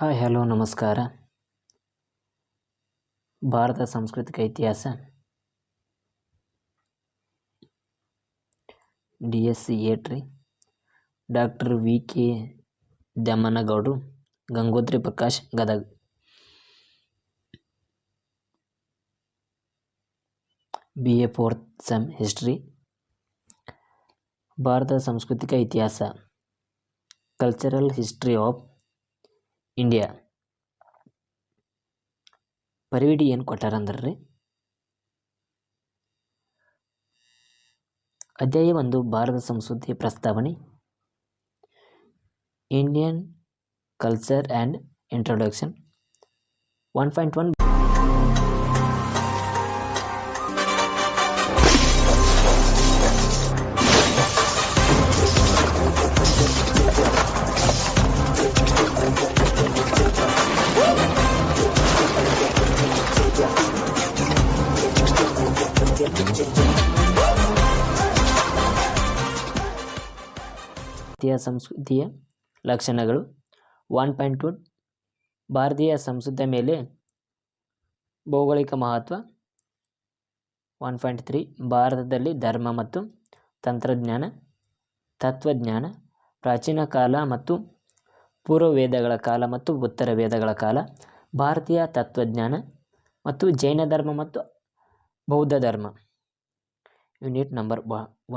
Hi, hello, ನಮಸ್ಕಾರ. ಭಾರತ ಸಾಂಸ್ಕೃತಿಕ ಇತಿಹಾಸ. ಡಿ ಎಸ್ ಸಿ ಏಟ್ರಿ. Doctor V K ದಮ್ಮನಗೌಡರು Gangotri Prakash Gadag. B A fourth sem history. Bharata ಸಾಂಸ್ಕೃತಿಕ ಇತಿಹಾಸ. ಕಲ್ಚರಲ್ ಹಿಸ್ಟ್ರಿ ಆಫ್ ಇಂಡಿಯಾ ಪರಿವಿಡಿ ಏನು ಕೊಟ್ಟಾರಂದ್ರೆ ರೀ ಅಧ್ಯಾಯ ಒಂದು, ಭಾರತ ಸಂಸ್ಕೃತಿ ಪ್ರಸ್ತಾವನೆ. Indian culture and introduction one point one ಭಾರತೀಯ ಸಂಸ್ಕೃತಿಯ ಲಕ್ಷಣಗಳು. ಒನ್ ಪಾಯಿಂಟ್ ಟು ಭಾರತೀಯ ಸಂಸ್ಕೃತಿಯ ಮೇಲೆ ಭೌಗೋಳಿಕ ಮಹತ್ವ. ಒನ್ ಪಾಯಿಂಟ್ ತ್ರೀ ಭಾರತದಲ್ಲಿ ಧರ್ಮ ಮತ್ತು ತಂತ್ರಜ್ಞಾನ, ತತ್ವಜ್ಞಾನ, ಪ್ರಾಚೀನ ಕಾಲ ಮತ್ತು ಪೂರ್ವ ವೇದಗಳ ಕಾಲ ಮತ್ತು ಉತ್ತರ ವೇದಗಳ ಕಾಲ. ಭಾರತೀಯ ತತ್ವಜ್ಞಾನ ಮತ್ತು ಜೈನ ಧರ್ಮ ಮತ್ತು ಬೌದ್ಧ ಧರ್ಮ. ಯೂನಿಟ್ ನಂಬರ್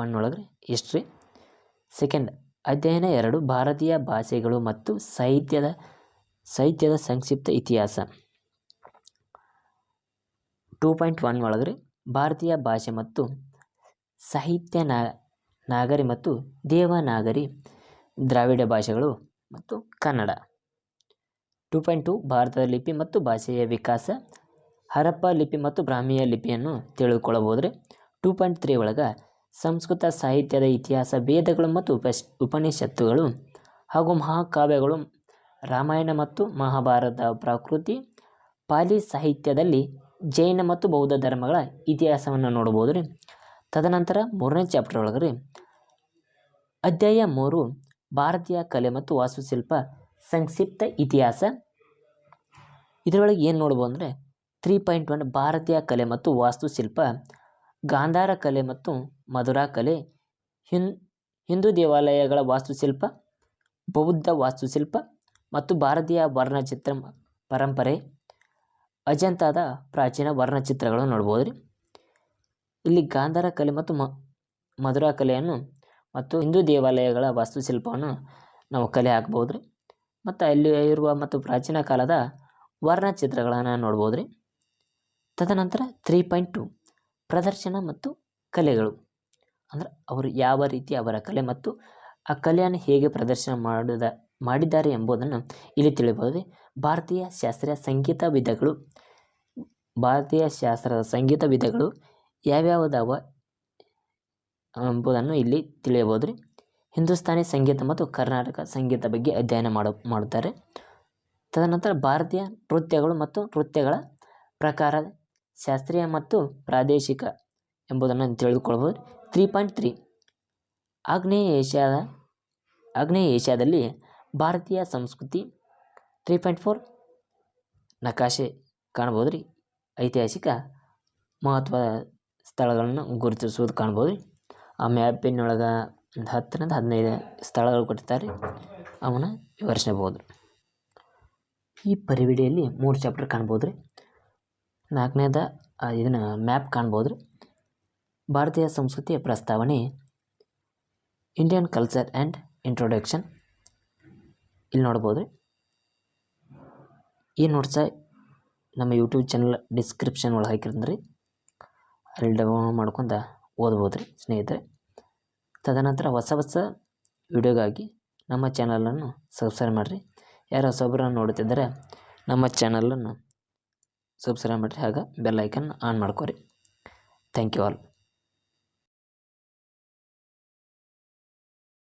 ಒನ್ ಒಳಗೆ ಹಿಸ್ಟ್ರಿ ಸೆಕೆಂಡ್ ಅಧ್ಯಯನ ಎರಡು, ಭಾರತೀಯ ಭಾಷೆಗಳು ಮತ್ತು ಸಾಹಿತ್ಯದ ಸಾಹಿತ್ಯದ ಸಂಕ್ಷಿಪ್ತ ಇತಿಹಾಸ. ಟೂ ಪಾಯಿಂಟ್ ಒನ್ ಒಳಗೆ ಭಾರತೀಯ ಭಾಷೆ ಮತ್ತು ಸಾಹಿತ್ಯ ನಾಗರಿ ಮತ್ತು ದೇವನಾಗರಿ ದ್ರಾವಿಡ ಭಾಷೆಗಳು ಮತ್ತು ಕನ್ನಡ. ಟೂ ಪಾಯಿಂಟ್ ಟು, ಭಾರತದ ಲಿಪಿ ಮತ್ತು ಭಾಷೆಯ ವಿಕಾಸ. ಹರಪ್ಪ ಲಿಪಿ ಮತ್ತು ಬ್ರಾಹ್ಮೀಯ ಲಿಪಿಯನ್ನು ತಿಳಿದುಕೊಳ್ಳಬಹುದ್ರೆ ಟೂ ಪಾಯಿಂಟ್ ತ್ರೀ ಒಳಗೆ ಸಂಸ್ಕೃತ ಸಾಹಿತ್ಯದ ಇತಿಹಾಸ, ವೇದಗಳು ಮತ್ತು ಉಪನಿಷತ್ತುಗಳು ಹಾಗೂ ಮಹಾಕಾವ್ಯಗಳು, ರಾಮಾಯಣ ಮತ್ತು ಮಹಾಭಾರತ ಪ್ರಕೃತಿ, ಪಾಲಿ ಸಾಹಿತ್ಯದಲ್ಲಿ ಜೈನ ಮತ್ತು ಬೌದ್ಧ ಧರ್ಮಗಳ ಇತಿಹಾಸವನ್ನು ನೋಡ್ಬೋದು ರೀ. ತದನಂತರ ಮೂರನೇ ಚಾಪ್ಟರ್ ಒಳಗೆ ರೀ ಅಧ್ಯಾಯ ಮೂರು, ಭಾರತೀಯ ಕಲೆ ಮತ್ತು ವಾಸ್ತುಶಿಲ್ಪ ಸಂಕ್ಷಿಪ್ತ ಇತಿಹಾಸ. ಇದರೊಳಗೆ ಏನು ನೋಡ್ಬೋದು ಅಂದರೆ ತ್ರೀ ಪಾಯಿಂಟ್ ಒನ್ ಭಾರತೀಯ ಕಲೆ ಮತ್ತು ವಾಸ್ತುಶಿಲ್ಪ ಗಾಂಧಾರ ಕಲೆ ಮತ್ತು ಮಧುರಾ ಕಲೆ, ಹಿನ್, ಹಿಂದೂ ದೇವಾಲಯಗಳ ವಾಸ್ತುಶಿಲ್ಪ, ಬೌದ್ಧ ವಾಸ್ತುಶಿಲ್ಪ ಮತ್ತು ಭಾರತೀಯ ವರ್ಣಚಿತ್ರ ಪರಂಪರೆ, ಅಜಂತಾದ ಪ್ರಾಚೀನ ವರ್ಣಚಿತ್ರಗಳನ್ನು ನೋಡ್ಬೋದು ರೀ ಇಲ್ಲಿ ಗಾಂಧಾರ ಕಲೆ ಮತ್ತು ಮ, ಮಧುರಾ ಕಲೆಯನ್ನು ಮತ್ತು ಹಿಂದೂ ದೇವಾಲಯಗಳ ವಾಸ್ತುಶಿಲ್ಪವನ್ನು ನಾವು ಕಲೆ ಹಾಕ್ಬೋದು ರೀ ಮತ್ತು ಅಲ್ಲಿ ಇರುವ ಮತ್ತು ಪ್ರಾಚೀನ ಕಾಲದ ವರ್ಣಚಿತ್ರಗಳನ್ನು ನೋಡ್ಬೋದು ರೀ ತದನಂತರ ತ್ರೀ ಪಾಯಿಂಟ್ ಟು. ಪ್ರದರ್ಶನ ಮತ್ತು ಕಲೆಗಳು. ಅಂದ್ರೆ ಅವರು ಯಾವ ರೀತಿ ಅವರ ಕಲೆ ಮತ್ತು ಆ ಕಲೆಯನ್ನು ಹೇಗೆ ಪ್ರದರ್ಶನ ಮಾಡಿದ, ಮಾಡಿದ್ದಾರೆ ಎಂಬುದನ್ನು ಇಲ್ಲಿ ತಿಳಿಬೋದು ಭಾರತೀಯ ಶಾಸ್ತ್ರೀಯ ಸಂಗೀತ ವಿಧಗಳು, ಭಾರತೀಯ ಶಾಸ್ತ್ರದ ಸಂಗೀತ ವಿಧಗಳು ಯಾವ್ಯಾವುದವ ಎಂಬುದನ್ನು ಇಲ್ಲಿ ತಿಳಿಯಬಹುದು. ರೀ ಹಿಂದೂಸ್ತಾನಿ ಸಂಗೀತ ಮತ್ತು ಕರ್ನಾಟಕ ಸಂಗೀತ ಬಗ್ಗೆ ಅಧ್ಯಯನ ಮಾಡು, ಮಾಡುತ್ತಾರೆ. ತದನಂತರ ಭಾರತೀಯ ನೃತ್ಯಗಳು ಮತ್ತು ನೃತ್ಯಗಳ ಪ್ರಕಾರ ಶಾಸ್ತ್ರೀಯ ಮತ್ತು ಪ್ರಾದೇಶಿಕ ಎಂಬುದನ್ನು ತಿಳಿದುಕೊಳ್ಬೋದು. ತ್ರೀ ಪಾಯಿಂಟ್ ತ್ರೀ ಆಗ್ನೇಯ ಏಷ್ಯಾದ, ಆಗ್ನೇಯ ಏಷ್ಯಾದಲ್ಲಿ ಭಾರತೀಯ ಸಂಸ್ಕೃತಿ. ತ್ರೀ ಪಾಯಿಂಟ್ ಫೋರ್ ನಕಾಶೆ ಕಾಣ್ಬೋದು ರೀ ಐತಿಹಾಸಿಕ ಮಹತ್ವದ ಸ್ಥಳಗಳನ್ನು ಗುರುತಿಸುವುದು ಕಾಣ್ಬೋದು ರೀ ಆ ಮ್ಯಾಪಿನೊಳಗೆ ಒಂದು ಹತ್ತರಿಂದ ಹದಿನೈದು ಸ್ಥಳಗಳು ಕೊಟ್ಟಿರ್ತಾರೆ. ಅವನ್ನ ವಿವರಿಸಬಹುದು ಈ ಪರಿವಿಡಿಯಲ್ಲಿ ಮೂರು ಚಾಪ್ಟರ್ ಕಾಣ್ಬೋದು ರೀ ನಾಲ್ಕನೇದ ಇದನ್ನು ಮ್ಯಾಪ್ ಕಾಣ್ಬೋದು ರೀ ಭಾರತೀಯ ಸಂಸ್ಕೃತಿಯ ಪ್ರಸ್ತಾವನೆ ಇಂಡಿಯನ್ ಕಲ್ಚರ್ ಆ್ಯಂಡ್ ಇಂಟ್ರೊಡಕ್ಷನ್ ಇಲ್ಲಿ ನೋಡ್ಬೋದು ರೀ ಈ ನೋಟ್ಸ ನಮ್ಮ ಯೂಟ್ಯೂಬ್ ಚಾನಲ್ ಡಿಸ್ಕ್ರಿಪ್ಷನ್ ಒಳಗೆ ಹಾಕಿರಂದ್ರಿ ಅಲ್ಲಿ ಡೌನ್ಲೋಡ್ ಮಾಡ್ಕೊಂಡು ಓದ್ಬೋದು ರೀ ಸ್ನೇಹಿತರೆ. ತದನಂತರ ಹೊಸ ಹೊಸ ವಿಡಿಯೋಗಾಗಿ ನಮ್ಮ ಚಾನಲನ್ನು ಸಬ್ಸ್ಕ್ರೈಬ್ ಮಾಡಿರಿ. ಯಾರು ಹೊಸೊಬ್ಬರನ್ನು ನೋಡುತ್ತಿದ್ದರೆ ನಮ್ಮ ಚಾನಲನ್ನು ಸಬ್ಸ್ಕ್ರೈಬ್ ಮಾಡಿರಿ ಹಾಗೆ ಬೆಲ್ ಐಕನ್ ಆನ್ ಮಾಡ್ಕೊರಿ. Thank you all